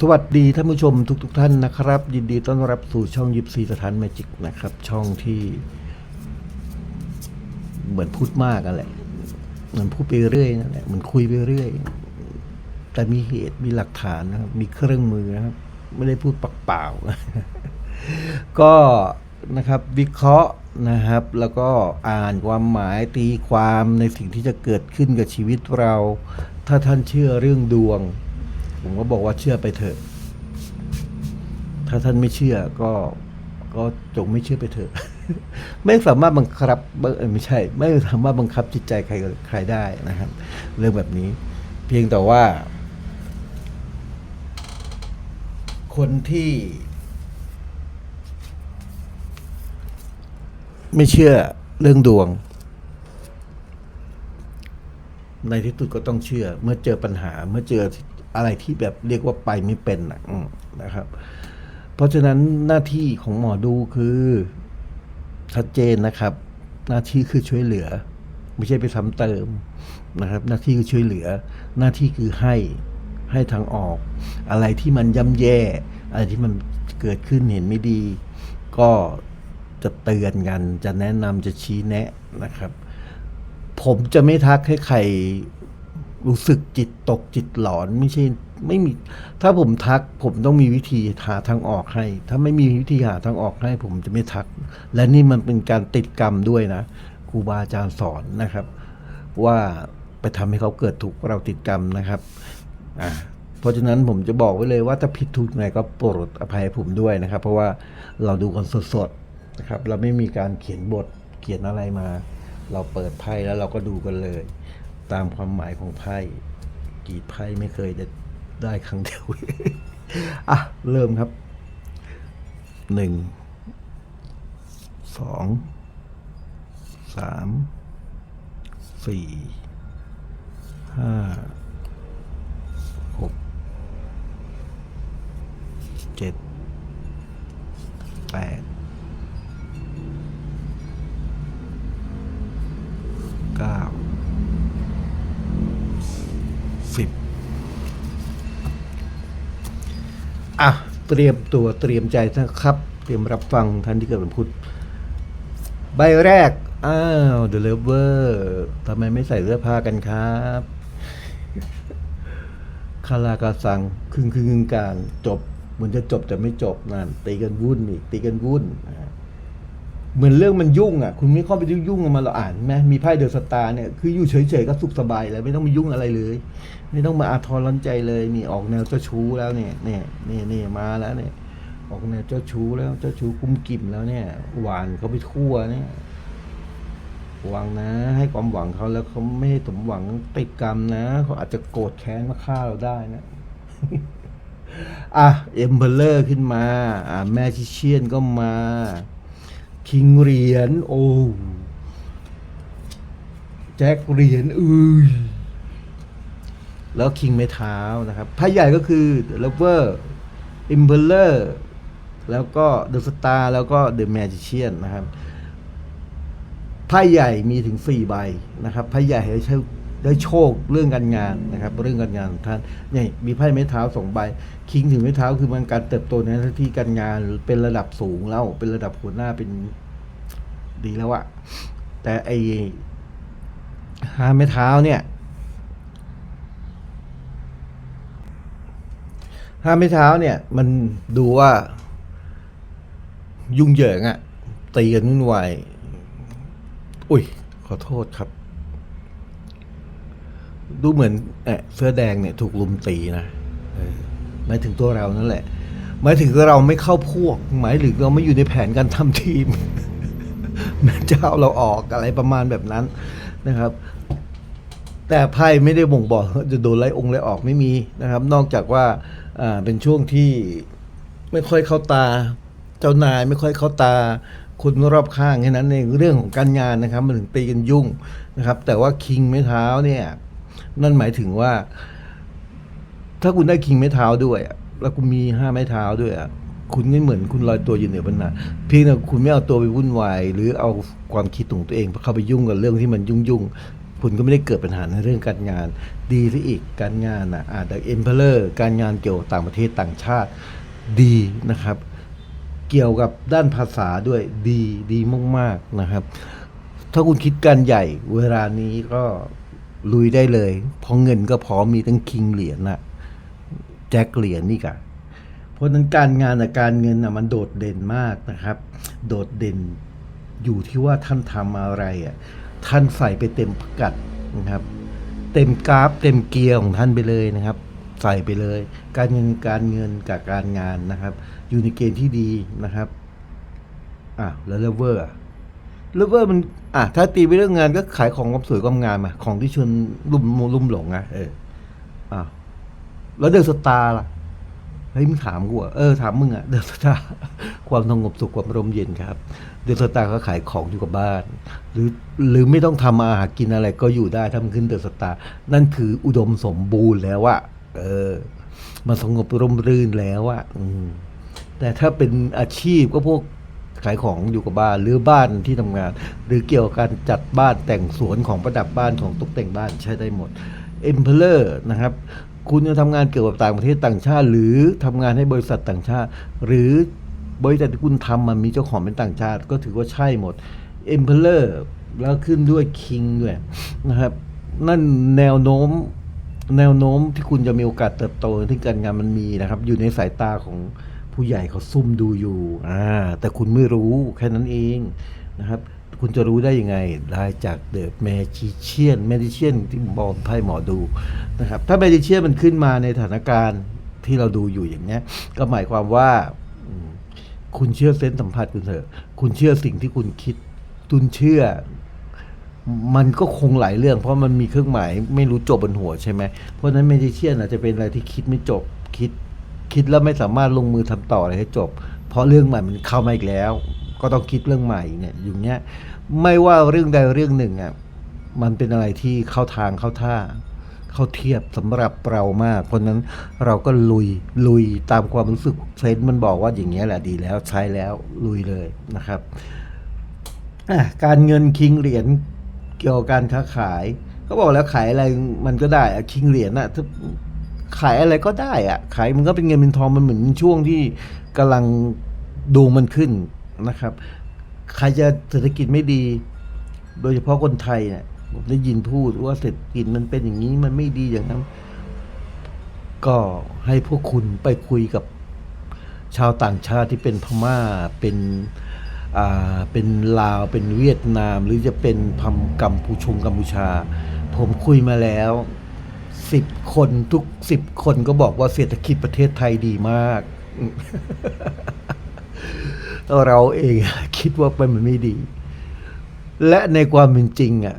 สวัสดีท่านผู้ชมทุกๆทท่านนะครับ ยินดีต้อนรับสู่ช่องยิปซีสถานแมจิกนะครับ ช่องที่ เหมือนพูดมากกันแหละเหมือนพูดไปเรื่อยนั่นแหละเหมือนคุยไปเรื่อย แต่มีเหตุมีหลักฐานนะครับ มีเครื่องมือนะครับ ไม่ได้พูดปากเปล่า ก็นะครับ วิเคราะห์นะครับ แล้วก็อ่านความหมายตีความในสิ่งที่จะเกิดขึ้นกับชีวิตเรา ถ้าท่านเชื่อเรื่องดวง ผมก็บอกว่าเชื่อไปเถอะ ถ้าท่านไม่เชื่อก็ก็จงไม่เชื่อไปเถอะ ไม่สามารถบังคับไม่ใช่ ไม่สามารถบังคับจิตใจใครใครได้นะครับ เรื่องแบบนี้ เพียงแต่ว่า คนที่ ไม่เชื่อเรื่องดวง ในที่สุดก็ต้องเชื่อ เมื่อเจอปัญหา เมื่อเจอ อะไรที่แบบเรียกว่าไปไม่เป็นนะนะครับ เพราะฉะนั้นหน้าที่ของหมอดูคือชัดเจนนะครับ หน้าที่คือช่วยเหลือ ไม่ใช่ไปซ้ำเติมนะครับ หน้าที่คือช่วยเหลือ หน้าที่คือให้ให้ทางออก อะไรที่มันย่ำแย่ อะไรที่มันเกิดขึ้นเห็นไม่ดี ก็จะเตือนกัน จะแนะนำจะชี้แนะนะครับ ผมจะไม่ทักให้ใคร รู้สึกจิตตกจิตหลอนไม่ใช่ไม่มี ถ้าผมทัก ผมต้องมีวิธีหาทางออกให้ ถ้าไม่มีวิธีหาทางออกให้ ผมจะไม่ทัก และนี่มันเป็นการติดกรรมด้วยนะครูบาอาจารย์สอนนะครับ ว่าไปทำให้เขาเกิดถูกเราติดกรรมนะครับอ่าเพราะฉะนั้นผมจะบอกไว้เลยว่าถ้าผิดถูกไหนก็โปรดอภัยผมด้วยนะครับ เพราะว่าเราดูกันสดๆนะครับ เราไม่มีการเขียนบทเขียนอะไรมา เราเปิดไพ่แล้วเราก็ดูกันเลย ตามความหมายของไพ่กีดไพ่ไม่เคยจะได้ครั้งเดียวอะ เริ่มครับหนึ่งสองสามสี่ห้าหกเจ็ดแปด เตรียมตัวเตรียมใจนะครับ เตรียมรับฟังท่านที่เกิดวันพุธใบแรก อ้าว The Lover ทำไมไม่ใส่เสื้อผ้ากันครับคารากาสังครึ่งครึ่งกลางกลางจบเหมือนจะจบแต่ไม่จบนั่นตีกันวุ่นอีกตีกันวุ่นอ่า เหมือนเรื่องมันยุ่งอะ คุณไม่เข้าไปยุ่งๆกับมันเราอ่านไหมมีไพ่เดอะสตาร์เนี่ย คืออยู่เฉยๆก็สุขสบายแล้วไม่ต้องมายุ่งอะไรเลย ไม่ต้องมาอาทรร้อนใจเลยนี่ออกแนวเจ้าชู้แล้วเนี่ยเนี่ยนี่นี่มาแล้วเนี่ย ออกแนวเจ้าชู้แล้วเจ้าชู้กุ้มกิ่มแล้วเนี่ย หวานเขาไปทั่วเนี่ยหวังนะ ให้ความหวังเขาแล้วเขาไม่ให้สมหวังติดกรรมนะเขาอาจจะโกรธแค้นมาฆ่าเราได้นะ อะเอมเบลเลอร์ขึ้นมา อะแมจิเชียนก็มา คิงเหรียญโอ้แจ็คเหรียญอือแล้วคิงไม้เท้านะครับไพ่ใหญ่ก็คือ The Lover i m p e l e r แล้วก็ The Star แล้วก็ The Magician นะครับไพ่ใหญ่มีถึงสี่ใบนะครับไพ่ใหญ่ให้ใช้ ได้โชคเรื่องการงานนะครับ เรื่องการงานของท่านนี่มีไพ่ไม้เท้าสองใบ คิงถึงไม้เท้าคือมันการเติบโตในหน้าที่การงานเป็นระดับสูงแล้วเป็นระดับหัวหน้าเป็นดีแล้วอะแต่ไอหาไม้เท้าเนี่ยห้าไม้เท้าเนี่ย มันดูว่า ยุ่งเหยิงอะตีกันวุ่นวายอุ้ย ขอโทษครับ ดูเหมือนเอะเสื้อแดงเนี่ยถูกลุมตีนะหมายถึงตัวเรานั่นแหละ หมายถึงเราไม่เข้าพวก หมายถึงเราไม่อยู่ในแผนการทำทีมแม่เจ้าเราออกอะไรประมาณแบบนั้นนะครับ แต่ไพ่ไม่ได้บ่งบอกว่าจะโดนไล่องค์ไล่ออกไม่มีนะครับ นอกจากว่าอ่าเป็นช่วงที่ไม่ค่อยเข้าตา เจ้านายไม่ค่อยเข้าตาคนรอบข้างแค่นั้นเองเรื่องของการงานนะครับ มันถึงตีกันยุ่งนะครับ แต่ว่าคิงไม้เท้าเนี่ย นั่นหมายถึงว่า ถ้าคุณได้คิงไม้เท้าด้วยแล้วคุณมีห้าไม้เท้าด้วยอะคุณก็เหมือนคุณลอยตัวอยู่เหนือบรรณาเพียงแต่คุณไม่เอาตัวไปวุ่นวายหรือเอาความคิดของตัวเองเข้าไปยุ่งกับเรื่องที่มันยุ่งยุ่งคุณก็ไม่ได้เกิดปัญหาในเรื่องการงาน ดีซะอีกการงานนะอาจจะเอ็มเพลอร์การงานเกี่ยวกับต่างประเทศต่างชาติดีนะครับ เกี่ยวกับด้านภาษาด้วยดีดีมาก ๆนะครับ ถ้าคุณคิดการใหญ่เวลานี้ก็ ลุยได้เลยเพราะเงินก็พร้อมมีทั้งคิงเหรียญนะแจ็คเหรียญนี่กะเพราะนั้นการงานกับการเงินนะมันโดดเด่นมากนะครับ โดดเด่นอยู่ที่ว่าท่านทำอะไรอะท่านใส่ไปเต็มพิกัดนะครับ เต็มกราฟเต็มเกียร์ของท่านไปเลยนะครับ ใส่ไปเลย การเงินการเงินกับการงานนะครับ อยู่ในเกณฑ์ที่ดีนะครับอะแล้วเลเวอร์เลเวอร์มัน อะถ้าตีไปเรื่องงานก็ขายของความสวยความงามอะของที่ชวนลุ่มลุ่มหลงอะเอออะแล้วเดอะสตาร์ล่ะเฮ้ยมึงถามกูอะเออถามมึงอะเดอะสตาร์ความสงบสุขความร่มเย็นครับ เดอะสตาร์ก็ขายของอยู่กับบ้าน หรือหรือไม่ต้องทำอาหารกินอะไรก็อยู่ได้ถ้ามันขึ้นเดอะสตาร์นั่นคืออุดมสมบูรณ์แล้วอะเออ มันสงบร่มรื่นแล้วอะอืมแต่ถ้าเป็นอาชีพก็พวก ขายของอยู่กับบ้านหรือบ้านที่ทำงาน หรือเกี่ยวกับการจัดบ้านแต่งสวนของประดับบ้านของตกแต่งบ้านใช้ได้หมด e m p e r o r นะครับคุณจะทำงานเกี่ยวกับต่างประเทศต่างชาติ หรือทำงานให้บริษัทต่างชาติ หรือบริษัทที่คุณทำมันมีเจ้าของเป็นต่างชาติ ก็ถือว่าใช่หมด e m p e r o r แล้วขึ้นด้วย King ด้วยนะครับ นั่นแนวโน้มแนวโน้มที่คุณจะมีโอกาสเติบโตที่การงานมันมีนะครับ อยู่ในสายตาของ ผู้ใหญ่เขาซุ่มดูอยู่อ่าแต่คุณไม่รู้แค่นั้นเองนะครับ คุณจะรู้ได้ยังไงได้จากเดอะแมจิเชียนแมจิเชียนที่บอกไพ่หมอดูนะครับ ถ้าแมจิเชียนมันขึ้นมาในสถานการณ์ที่เราดูอยู่อย่างเนี้ยก็หมายความว่าคุณเชื่อเซนส์สัมผัสคุณเถอะ คุณเชื่อสิ่งที่คุณคิด คุณเชื่อ มันก็คงหลายเรื่อง เพราะมันมีเครื่องหมายไม่รู้จบบนหัวใช่ไหมเพราะฉะนั้นเมดิเชียนอาจจะเป็นอะไรที่คิดไม่จบคิด คิดแล้วไม่สามารถลงมือทำต่ออะไรให้จบ เพราะเรื่องใหม่มันเข้ามาอีกแล้ว ก็ต้องคิดเรื่องใหม่เนี่ยอย่างเงี้ยไม่ว่าเรื่องใดเรื่องหนึ่งอะมันเป็นอะไรที่เข้าทางเข้าท่า เข้าเทียบสำหรับเรามาก เพราะนั้นเราก็ลุยลุยตามความรู้สึกเซนส์มันบอกว่าอย่างเงี้ยแหละดีแล้วใช้แล้วลุยเลยนะครับการเงินคิงเหรียญเกี่ยวกับการค้าขายเขาบอกแล้วขายอะไรมันก็ได้คิงเหรียญอะถ้า ขายอะไรก็ได้อะขายมันก็เป็นเงินเป็นทองมันเหมือนช่วงที่กำลังดูมันขึ้นนะครับ ใครจะเศรษฐกิจไม่ดี โดยเฉพาะคนไทยเนี่ยผมได้ยินพูดว่าเศรษฐกิจมันเป็นอย่างนี้มันไม่ดีอย่างนั้น ก็ให้พวกคุณไปคุยกับชาวต่างชาติที่เป็นพม่าเป็นอ่าเป็นลาวเป็นเวียดนาม หรือจะเป็นพมกัมพูชงกัมพูชา ผมคุยมาแล้ว สิบคนทุกสิบคนก็บอกว่าเศรษฐกิจประเทศไทยดีมาก เราเองคิดว่ามันไม่ดี และในความเป็นจริงอะ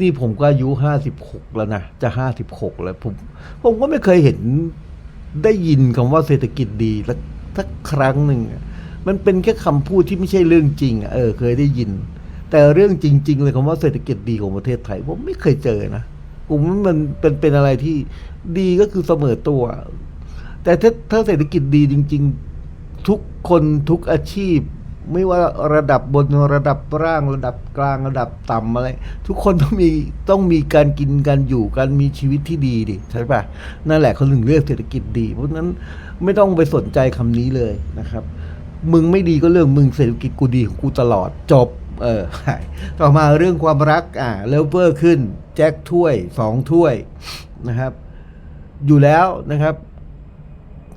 นี่ผมก็อายุห้าสิบหกแล้วนะ จะห้าสิบหกแล้ว ผมผมก็ไม่เคยเห็นได้ยินคำว่าเศรษฐกิจดีสักสักครั้งหนึ่ง มันเป็นแค่คำพูดที่ไม่ใช่เรื่องจริงเออ เคยได้ยิน แต่เรื่องจริง ๆ เลยคำว่าเศรษฐกิจดีของประเทศไทย ผมไม่เคยเจอนะ ผมว่ามันเป็นเป็นอะไรที่ดีก็คือเสมอตัว แต่ถ้าถ้าเศรษฐกิจดีจริง ๆ ทุกคนทุกอาชีพ ไม่ว่าระดับบนระดับล่างระดับกลางระดับต่ำอะไร ทุกคนต้องมีต้องมีการกินการอยู่การมีชีวิตที่ดีดิใช่ปะนั่นแหละเขาถึงเรียกเศรษฐกิจดี เพราะนั้นไม่ต้องไปสนใจคำนี้เลยนะครับมึงไม่ดีก็เรื่องมึงเศรษฐกิจกูดีของกูตลอดจบ เออต่อมาเรื่องความรักอ่าเลเวอร์ขึ้น แจ็คถ้วยสองถ้วยนะครับ อยู่แล้วนะครับ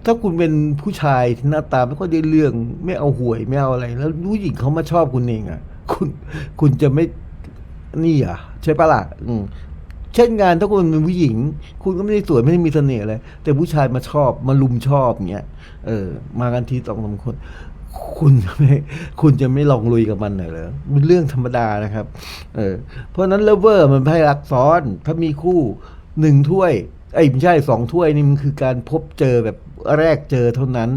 ถ้าคุณเป็นผู้ชายที่หน้าตาไม่ค่อยได้เรื่อง ไม่เอาหวยไม่เอาอะไร แล้วผู้หญิงเขามาชอบคุณเองอะ คุณคุณจะไม่นี่อะ ใช่ปะล่ะอืมเช่นงานถ้าคุณเป็นผู้หญิง คุณก็ไม่ได้สวยไม่ได้มีเสน่ห์อะไรแต่ผู้ชายมาชอบมาลุมชอบเงี้ยเออ มากันทีสองสามคน คุณจะไม่คุณจะไม่ลองลุยกับมันหน่อยเหรอมันเรื่องธรรมดานะครับ เออ เพราะนั้นเลเวอร์มันไพ่รักซ้อน ถ้ามีคู่หนึ่งถ้วยไอ้ไม่ใช่สองถ้วยนี่มันคือการพบเจอแบบแรกเจอเท่านั้น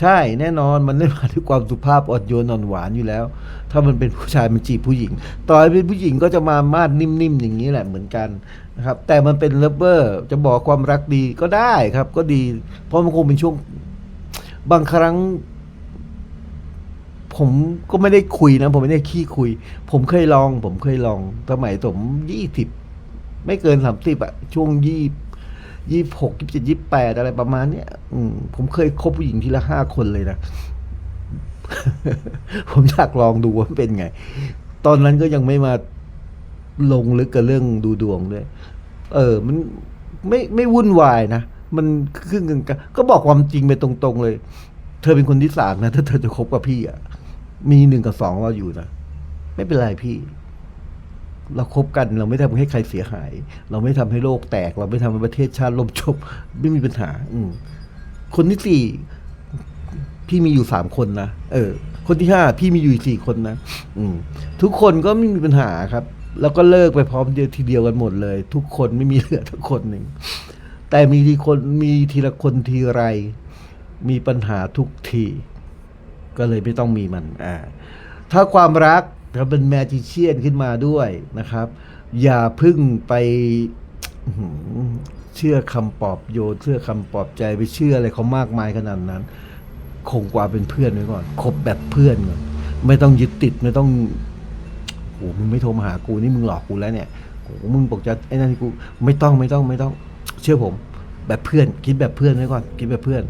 ใช่แน่นอนมันได้มาด้วยความสุภาพอ่อนโยนอ่อนหวานอยู่แล้ว ถ้ามันเป็นผู้ชายมันจีบผู้หญิง ต่อให้เป็นผู้หญิงก็จะมามาดนิ่มๆอย่างนี้แหละเหมือนกันนะครับ แต่มันเป็นเลเวอร์จะบอกความรักดีก็ได้ครับ ก็ดี เพราะมันคงเป็นช่วงบางครั้ง ผมก็ไม่ได้คุยนะ ผมไม่ได้ขี้คุย ผมเคยลอง ผมเคยลองสมัยผมยี่สิบไม่เกินสามสิบอะช่วงยี่ยี่หกยี่เจ็ดยี่แปดอะไรประมาณเนี้ยอืมผมเคยคบผู้หญิงทีละห้าคนเลยนะผมอยากลองดูว่าเป็นไง ตอนนั้นก็ยังไม่มาลงลึกกับเรื่องดูดวงด้วย เออ มันไม่ไม่วุ่นวายนะ มันครึ่งกลางๆก็บอกความจริงไปตรงๆเลย เธอเป็นคนที่สามนะถ้าเธอจะคบกับพี่อะ มีหนึ่งกับสองเราอยู่นะไม่เป็นไรพี่ เราคบกัน เราไม่ทำให้ใครเสียหาย เราไม่ทำให้โลกแตก เราไม่ทำให้ประเทศชาติล่มจบ ไม่มีปัญหา อืคนที่สี่พี่มีอยู่สามคนนะเออ คนที่ห้าพี่มีอยู่สี่คนนะอืม ทุกคนก็ไม่มีปัญหาครับ แล้วก็เลิกไปพร้อมเดียวทีเดียวกันหมดเลย ทุกคนไม่มีเหลือทุกคนหนึ่งแต่มีทีคนมีทีละคนทีไร มีปัญหาทุกที ก็เลยไม่ต้องมีมันอ่าถ้าความรักถ้าเป็นแมจิเชียนขึ้นมาด้วยนะครับ อย่าพึ่งไปอื้อหือเชื่อคำปลอบโยนเชื่อคำปลอบใจไปเชื่ออะไรเขามากมายขนาดนั้น คงกว่าเป็นเพื่อนไว้ก่อนคบแบบเพื่อนก่อนไม่ต้องยึดติดไม่ต้องโอ้มึงไม่โทรมาหากูนี่มึงหลอกกูแล้วเนี่ยโอ้มึงบอกจะไอ้นั่นให้กูไม่ต้องไม่ต้องไม่ต้อง เชื่อผม แบบเพื่อน คิดแบบเพื่อนไว้ก่อน คิดแบบเพื่อน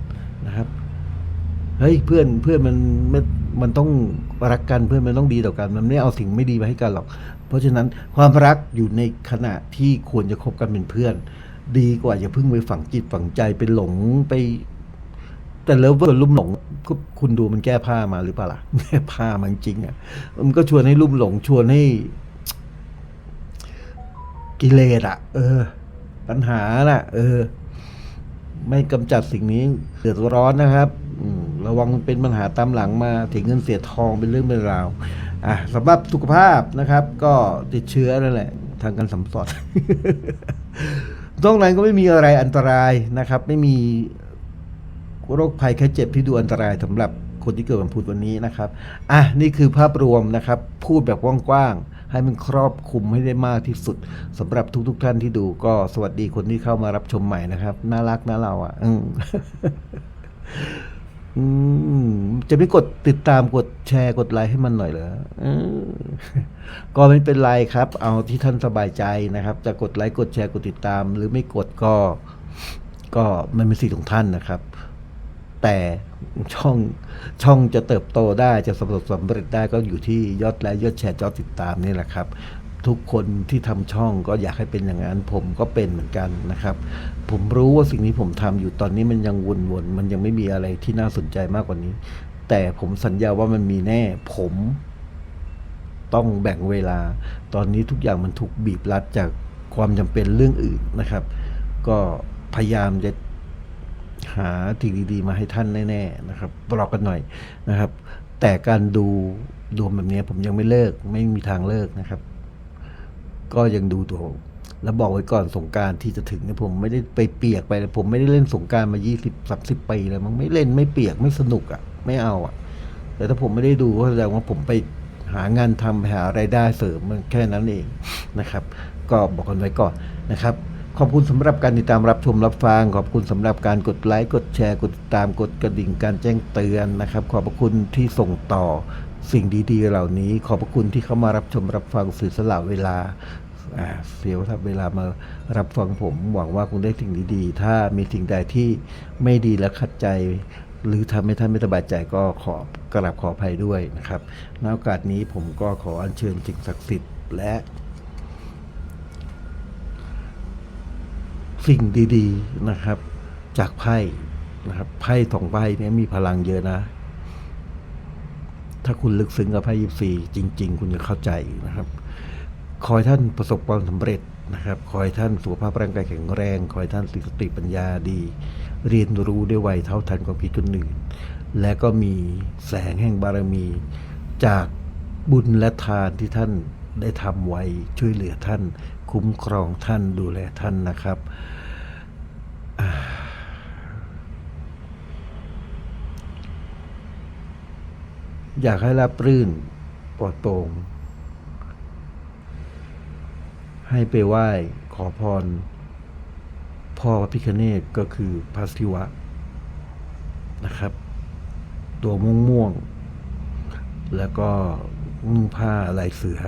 นะครับ เฮ้ยเพื่อนเพื่อนมันมันมันต้องรักกันเพื่อนมันต้องดีต่อกัน มันไม่เอาสิ่งไม่ดีมาให้กันหรอก เพราะฉะนั้นความรักอยู่ในขณะที่ควรจะคบกันเป็นเพื่อน ดีกว่าอย่าเพิ่งไปฝังจิตฝังใจไปหลงไป แต่เลิฟเวอร์ลุ่มหลงคุณดูมันแก้ผ้ามาหรือเปล่าล่ะแก้ผ้ามันจริงอะมันก็ชวนให้ลุ่มหลงชวนให้กิเลสอะ เออ ปัญหาน่ะ เออ ไม่กำจัดสิ่งนี้เดือดร้อนนะครับ ระวังเป็นปัญหาตามหลังมาถึงเงินเสียทองเป็นเรื่องเป็นราวอะสำหรับสุขภาพนะครับ ก็ติดเชื้อนั่นแหละ ทางการสัมสอดตรงนั้นก็ไม่มีอะไรอันตรายนะครับ ไม่มีโรคภัยแค่เจ็บที่ดูอันตรายสำหรับคนที่เกิดวันพุธวันนี้นะครับ อะ นี่คือภาพรวมนะครับ พูดแบบกว้างๆ ให้มันครอบคลุมให้ได้มากที่สุดสำหรับทุกๆท่านที่ดูก็สวัสดีคนที่เข้ามารับชมใหม่นะครับ น่ารักนะเราอะ อืมจะไม่กดติดตามกดแชร์กดไลค์ให้มันหน่อยเหรอเออก็ไม่เป็นไรครับ เอาที่ท่านสบายใจนะครับ จะกดไลค์กดแชร์กดติดตาม หรือไม่กดก็ ก็มันเป็นสิทธิ์ของท่านนะครับ แต่ช่องช่องจะเติบโตได้จะสำเร็จสำเร็จได้ก็อยู่ที่ยอดไลค์ยอดแชร์ยอดติดตามนี่แหละครับ ทุกคนที่ทำช่องก็อยากให้เป็นอย่างนั้นผมก็เป็นเหมือนกันนะครับ ผมรู้ว่าสิ่งที่ผมทำอยู่ตอนนี้มันยังวนๆมันยังไม่มีอะไรที่น่าสนใจมากกว่านี้ แต่ผมสัญญาว่ามันมีแน่ ผมต้องแบ่งเวลา ตอนนี้ทุกอย่างมันถูกบีบรัดจากความจำเป็นเรื่องอื่นนะครับ ก็พยายามจะหาสิ่งดีๆ มาให้ท่านแน่ๆนะครับรอกันหน่อยนะครับ แต่การดูดวงแบบนี้ผมยังไม่เลิก ไม่มีทางเลิกนะครับ ก็ยังดูตัวแล้วบอกไว้ก่อนสงการที่จะถึงเนี่ยผมไม่ได้ไปเปียกไป ผมไม่ได้เล่นสงการมายี่สิบสามสิบปีแล้วมันไม่เล่นไม่เปียกไม่สนุกอะ่ะ ไม่เอาอะ่ะ แต่ถ้าผมไม่ได้ดูก็แสดงว่าผมไปหางานทำหาไรายได้เสริมมันแค่นั้นเองนะครับ ก็บอกกันไว้ก่อนนะครับ ขอบคุณสำหรับการติดตามรับชมรับฟัง ขอบคุณสำหรับการกดไลค์กดแชร์กดติดตามกดกระดิ่งการแจ้งเตือนนะครับ ขอบพระคุณที่ส่งต่อสิ่งดีๆ เหล่านี้ ขอบพระคุณที่เข้ามารับชมรับฟังสื่อสละเวลา เสียวถ้าเวลามารับฟังผมหวังว่าคงได้สิ่งดีๆ ถ้ามีสิ่งใดที่ไม่ดีและขัดใจ หรือทำให้ท่านไม่สบายใจก็ขอกราบขออภัยด้วยนะครับณโอกาสนี้ผมก็ขออัญเชิญสิ่งศักดิ์สิทธิ์และ สิ่งดีๆนะครับ จากไพ่นะครับไพ่สองใบเนี้มีพลังเยอะนะถ้าคุณลึกซึ้งกับไพ่ยิปซีจริง ๆ คุณจะเข้าใจนะครับ คอยท่านประสบความสำเร็จนะครับคอยท่านสุขภาพร่างกายแข็งแรงคอยท่านสติปัญญาดี เรียนรู้ได้ไวเท่าทันความคิดคนอื่น และก็มีแสงแห่งบารมี จากบุญและทานที่ท่านได้ทำไว้ช่วยเหลือท่าน คุ้มครองท่านดูแลท่านนะครับ อยากให้รับรื่นปลอดโปร่ง ให้ไปไหว้ขอพร พ่อพระพิคเนตก็คือพระศิวะนะครับ ตัวม่วงม่วง แล้วก็นุ่งผ้าลายเสือ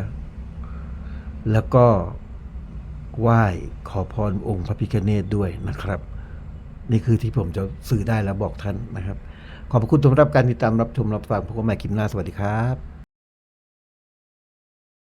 แล้วก็ไหว้ขอพรองค์พระพิฆเนศด้วยนะครับ นี่คือที่ผมจะสื่อได้แล้วบอกท่านนะครับ ขอบพระคุณสำหรับการติดตามรับชมรับฟังพบกันใหม่คลิปหน้าสวัสดีครับ